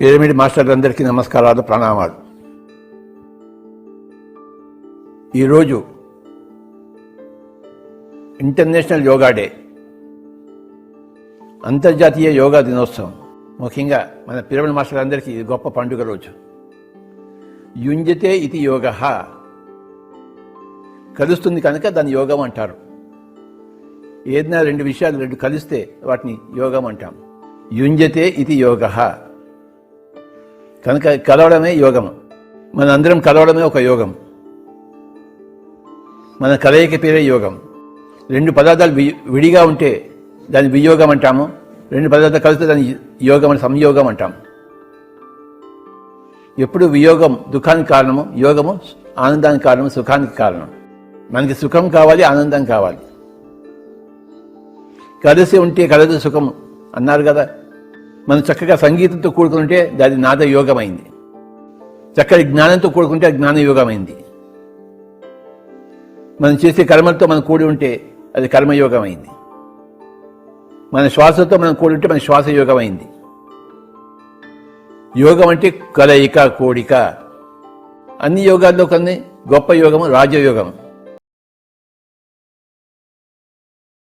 Pyramid మాస్టర్లందరికీ నమస్కారాలు ప్రణామాలు. ఈరోజు ఇంటర్నేషనల్ యోగా డే అంతర్జాతీయ యోగా దినోత్సవం. ముఖ్యంగా మన పిరమిడ్ మాస్టర్లందరికీ ఇది గొప్ప పండుగ రోజు. యుంజతే ఇది యోగ. కలుస్తుంది కనుక దాన్ని యోగం అంటారు. ఏదైనా రెండు విషయాలు రెండు కలిస్తే వాటిని యోగం అంటాం. యుంజతే ఇది యోగ. కనుక కలవడమే యోగం మన అందరం కలవడమే ఒక యోగం. మన కలయిక పేరే యోగం. రెండు పదార్థాలు విడిగా ఉంటే దాన్ని వియోగం అంటాము. రెండు పదార్థాలు కలిస్తే దాన్ని యోగం అని సంయోగం అంటాం ఎప్పుడు వియోగం దుఃఖానికి కారణము యోగము ఆనందానికి కారణము సుఖానికి కారణం. మనకి సుఖం కావాలి ఆనందం కావాలి. కలిసి ఉంటే కలదు సుఖం అన్నారు కదా? మనం చక్కగా సంగీతంతో కూడుకుంటే దాని నాద యోగమైంది. చక్కటి జ్ఞానంతో కూడుకుంటే అది జ్ఞాన యోగమైంది. మనం చేసే కర్మలతో మనం కూడి ఉంటే అది కర్మయోగమైంది. మన శ్వాసతో మనం కూడి ఉంటే మన శ్వాస యోగమైంది. యోగం అంటే కలయిక కోడిక. అన్ని యోగాల్లో కొన్ని గొప్ప యోగము రాజయోగం